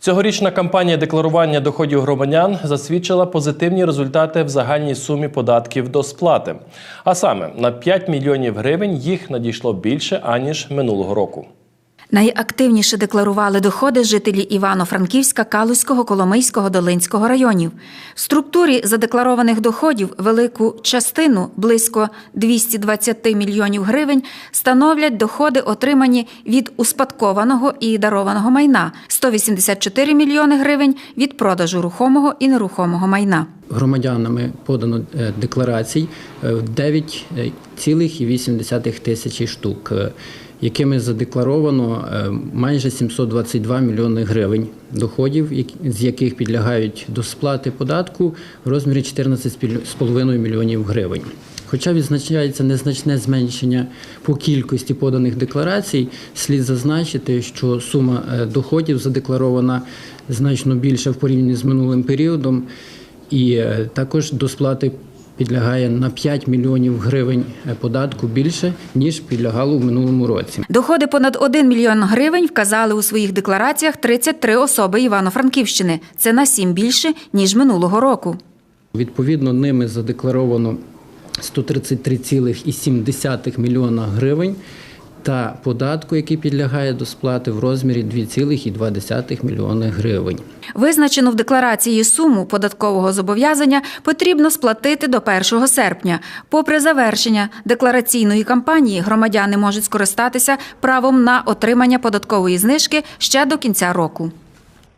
Цьогорічна кампанія декларування доходів громадян засвідчила позитивні результати в загальній сумі податків до сплати. А саме на 5 мільйонів гривень їх надійшло більше аніж минулого року. Найактивніше декларували доходи жителі Івано-Франківська, Калузького, Коломийського, Долинського районів. В структурі задекларованих доходів велику частину близько 220 мільйонів гривень становлять доходи, отримані від успадкованого і дарованого майна, 184 мільйони гривень від продажу рухомого і нерухомого майна. Громадянами подано е, декларацій е, 9,8 тисячі штук, е, якими задекларовано е, майже 722 мільйони гривень доходів, з яких підлягають до сплати податку в розмірі 14,5 мільйонів гривень. Хоча відзначається незначне зменшення по кількості поданих декларацій, слід зазначити, що сума е, доходів задекларована значно більше в порівнянні з минулим періодом, і е, також до сплати підлягає на 5 мільйонів гривень е, податку більше ніж підлягало в минулому році. Доходи понад 1 мільйон гривень вказали у своїх деклараціях 33 особи Івано-Франківщини. Це на 7 більше, ніж минулого року. Відповідно, ними задекларовано 133,7 мільйона гривень та податку, який підлягає до сплати в розмірі 2,2 мільйони гривень. Визначену в декларації суму податкового зобов'язання потрібно сплатити до 1 серпня. Попри завершення деклараційної кампанії, громадяни можуть скористатися правом на отримання податкової знижки ще до кінця року.